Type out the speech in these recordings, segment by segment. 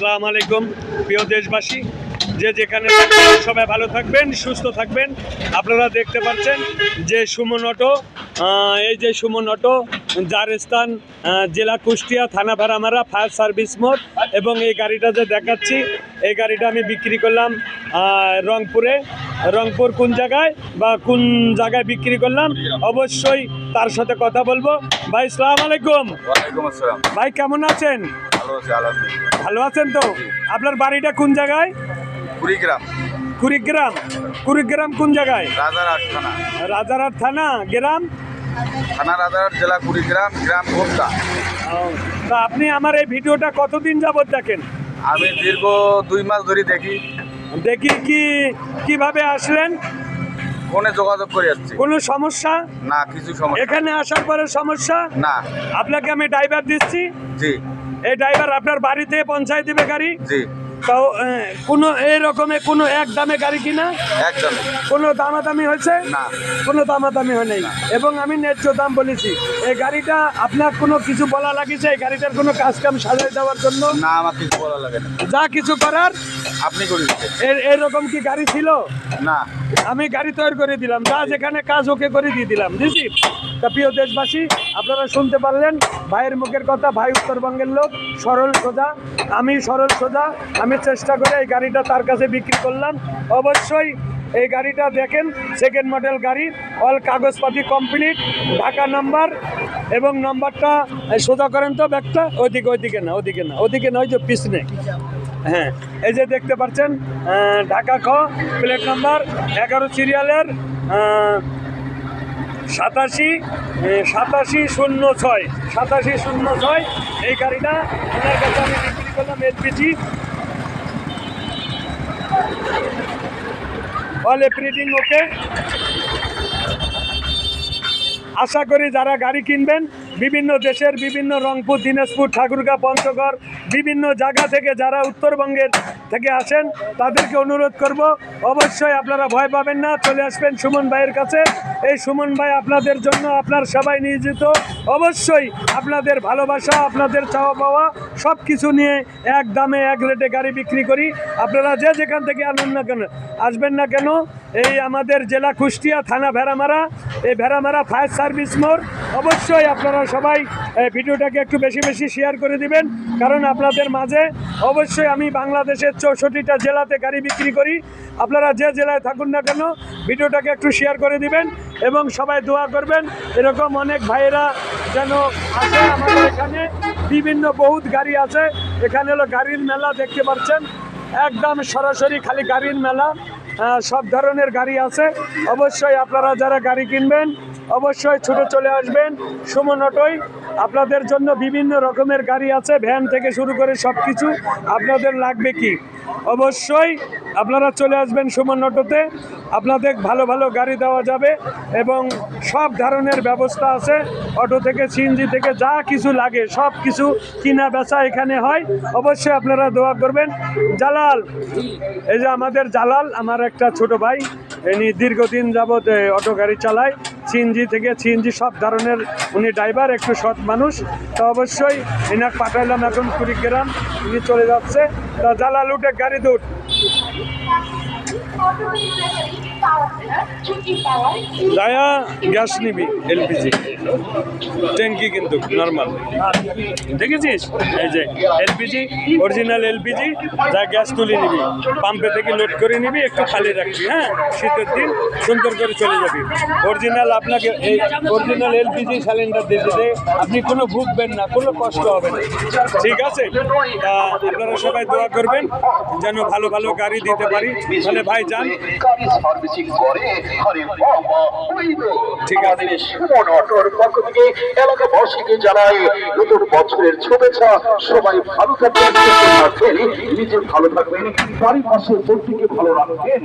আসসালামু আলাইকুম প্রিয় দেশবাসী। যে যেখানে সবাই ভালো থাকবেন সুস্থ থাকবেন। আপনারা দেখতে পাচ্ছেন যে সুমন অটো এই যে সুমন অটো যার স্থান জেলা কুষ্টিয়া থানা ভাড়ামারা ফায়ার সার্ভিস মোড়। এবং এই গাড়িটা যে দেখাচ্ছি এই গাড়িটা আমি বিক্রি করলাম রংপুরে। রংপুর কোন জায়গায় বা কোন জায়গায় বিক্রি করলাম অবশ্যই তার সাথে কথা বলব। ভাই সালাম আলাইকুম। ভাই কেমন আছেন? ভালো আছি আলহামদুলিল্লাহ ভালো আছেন তো? আপনার বাড়িটা কোন জায়গায়? কুড়িগ্রাম। কুড়িগ্রাম। কুড়িগ্রাম কোন জায়গায়? রাজারহাট থানা। রাজারহাট থানা? গ্রাম? থানা রাজারহাট জেলা কুড়িগ্রাম গ্রাম ভোক্তা তা আপনি আমার এই ভিডিওটা কতদিন যাবত দেখেন? আমি দীর্ঘ দুই মাস ধরে দেখি। দেখি কি কীভাবে আসলেন? ফোনে যোগাযোগ করে যাচ্ছি কোনো সমস্যা? না কিছু সমস্যা। এখানে আসার পরে সমস্যা? না। আপনাকে আমি ড্রাইভার দিচ্ছি? জি। এই ড্রাইভার আপনার বাড়িতে পৌঁছায় দিবে গাড়ি? জি। তাও কোনো এই রকমের কোনো এক দামে গাড়ি কিনা? একদম কোনো দামাদামি হয়েছে? না। কোনো দামাদামি হয় নাই। এবং আমি ন্যায্য দাম বলেছি। এই গাড়িটা আপনার কোনো কিছু বলা লাগিছে? এই গাড়িটার কোনো কাজ কাম সাজাই দেওয়ার জন্য? না আমার কিছু বলা লাগে না। যা কিছু করার আপনি করে এরকম কি গাড়ি ছিল? না। আমি গাড়ি তৈরি করে দিলাম। যা যেখানে কাজ, ওকে করে দিয়ে দিলাম। বুঝছি তা প্রিয় দেশবাসী, আপনারা শুনতে পারলেন, ভাইয়ের মুখের কথা, ভাই উত্তরবঙ্গের লোক, সরল সোজা। আমি সরল সোজা। আমি চেষ্টা করে এই গাড়িটা তার কাছে বিক্রি করলাম। অবশ্যই এই গাড়িটা দেখেন সেকেন্ড মডেল গাড়ি অল কাগজপাতি কমপ্লিট ঢাকা নাম্বার এবং নাম্বারটা সোজা করেন তো ব্যাগটা, ওইদিকে ওইদিকে না ওদিকে না ওদিকে নয় যে পিছনে। হ্যাঁ এই যে দেখতে পাচ্ছেন ঢাকা খ, প্লেট নাম্বার এগারো সিরিয়ালের সাতাশি সাতাশি শূন্য ছয়, সাতাশি শূন্য ছয়, এই গাড়িটা ওনার কাছে আমি বিক্রি করলাম এলপিজি। অল এভরিথিং ওকে আশা করি যারা গাড়ি কিনবেন বিভিন্ন দেশের বিভিন্ন রংপুর দিনাজপুর ঠাকুরগাঁ পঞ্চগড় বিভিন্ন জায়গা থেকে যারা উত্তরবঙ্গের থেকে আসেন, তাদেরকে অনুরোধ করব, অবশ্যই আপনারা ভয় পাবেন না, চলে আসবেন সুমন ভাইয়ের কাছে। এই সুমন ভাই আপনাদের জন্য আপনার সবাই নিয়োজিত। অবশ্যই আপনাদের ভালোবাসা, আপনাদের চাওয়া পাওয়া সব কিছু নিয়ে এক দামে, এক রেটে গাড়ি বিক্রি করি। আপনারা যে যেখান থেকে আনুন না কেন, আসবেন না কেন, এই আমাদের জেলা কুষ্টিয়া থানা ভেড়ামারা, এই ভেড়ামারা ফায়ার সার্ভিস মোড়। অবশ্যই আপনারা সবাই ভিডিওটাকে একটু বেশি বেশি শেয়ার করে দিবেন, কারণ আপনাদের মাঝে অবশ্যই আমি বাংলাদেশের চৌষট্টিটা জেলাতে গাড়ি বিক্রি করি। আপনারা যে জেলায় থাকুন না কেন, ভিডিওটাকে একটু শেয়ার করে দিবেন এবং সবাই দোয়া করবেন। এরকম অনেক ভাইয়েরা যেন আসে আমাদের এখানে। বিভিন্ন বহুত গাড়ি আছে। এখানে হলো গাড়ির মেলা দেখতে পাচ্ছেন। একদম সরাসরি খালি গাড়ির মেলা সব ধরনের গাড়ি আছে। অবশ্যই আপনারা যারা গাড়ি কিনবেন অবশ্যই ছুটে চলে আসবেন। সুমন অটোয়। আপনাদের জন্য বিভিন্ন রকমের গাড়ি আছে, ভ্যান থেকে শুরু করে সব কিছু আপনাদের লাগবে কি? অবশ্যই আপনারা চলে আসবেন সুমন অটোতে। আপনাদের ভালো ভালো গাড়ি দেওয়া যাবে এবং সব ধরনের ব্যবস্থা আছে। অটো থেকে, সিএনজি থেকে যা কিছু লাগে সব কিছু কিনা বেচা এখানে হয়। অবশ্যই আপনারা দোয়া করবেন। জালাল, এই যে আমাদের জালাল, আমার একটা ছোট ভাই, ইনি দীর্ঘদিন যাবৎ অটো গাড়ি চালায়। সিএনজি থেকে সিএনজি সব ধরনের, উনি ড্রাইভার একটু সৎ মানুষ। তো অবশ্যই এনার পাঠাইলাম এখন কুড়িগ্রাম, উনি চলে যাচ্ছে। তা জালাল উঠে গাড়ি দুট দায়া, গ্যাস নিবি, এলপিজি। ট্যাঙ্কি কিন্তু নর্মাল দেখেছিস? এই যে এলপিজি অরিজিনাল এলপিজি, যা গ্যাস তুলে নিবি পাম্পে থেকে লোড করে নিবি, একটু খালি রাখবি হ্যাঁ? শীতের দিন সুন্দর করে চলে যাবি। অরিজিনাল আপনাকে এই অরিজিনাল এলপিজি সিলিন্ডার দিতে যে আপনি কোনো ভুগবেন না, কোনো কষ্ট হবে না। ঠিক আছে? আপনারা সবাই দোয়া করবেন, যেন ভালো ভালো গাড়ি দিতে পারি। তাহলে ভাই যান। ঠিক আছে। এলাকাবাসীকে জানাই, নতুন বছরের শুভেচ্ছা সবাই ভালো থাকবেন নিজে ভালো থাকবেন বাড়ির পাশে বোনটিকে ভালো রাখবেন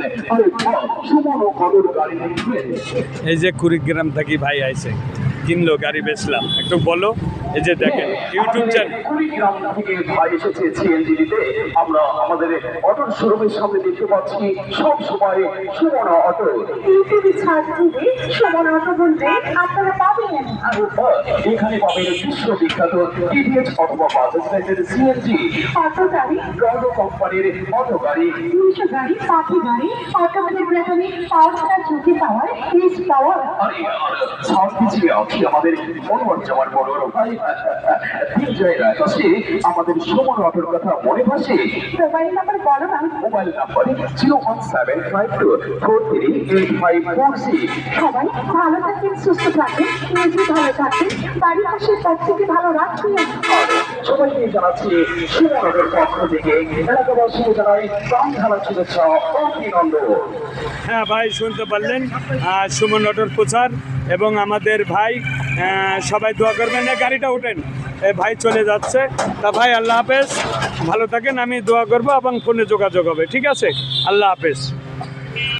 এই যে কুড়িগ্রাম থাকি ভাই আইছে, কিনলো, গাড়ি বেচলাম। একটু বলো এই যে দেখেন ইউটিউব চ্যানেল কুড়িগ্রাম থেকে ভাই এসেছে সিএনজি দিতে আমরা আমাদের অটোর শোরুমের সামনে দেখতে পাচ্ছি সব সময় সুমনা অটো। ইউটিউবে সার্চ দিলে সমান অটো বলতে আপনারা পাবেন এখানে পাবেন বিশ্ববিখ্যাত টিভিএস অথবা বাজাজ ব্র্যান্ডের সিএনজি অটো গাড়ি। গার্ডো কোম্পানির অটো গাড়ি। দুইশো গাড়ি পাখি গাড়ি অটোমেটিক ব্যাটারি পাওয়ার ছাড়া ঝুঁকি পাওয়ার পাওয়ার। আরে পিছিয়ে আছে আমাদের মনোয়ার যাওয়ার বড় বড় ভাই। আছে আমাদের সুমন অটোর কথা মনে ভাসে। মোবাইল নাম্বার বলো না mobile number zero one seven five two four three eight five four six সবাই ভালো থাকেন সুস্থ থাকেন নিজে ভালো থাকেন বাড়ির পাশের পরিস্থিতি ভালো রাখবেন। আর সবাইকে জানাচ্ছি সুমনের পক্ষ থেকে এলাকাবাসী জানাই প্রাণ ঢালা শুভেচ্ছা অভিনন্দন। হ্যাঁ ভাই শুনতে পারলেন। আহ, সুমন অটোর প্রচার। এবং আমাদের ভাই সবাই দোয়া করবেন না, গাড়িটা উঠেন। এ ভাই চলে যাচ্ছে। তা ভাই, আল্লাহ হাফেজ। ভালো থাকেন, আমি দোয়া করব এবং ফোনে যোগাযোগ হবে। ঠিক আছে? আল্লাহ হাফেজ।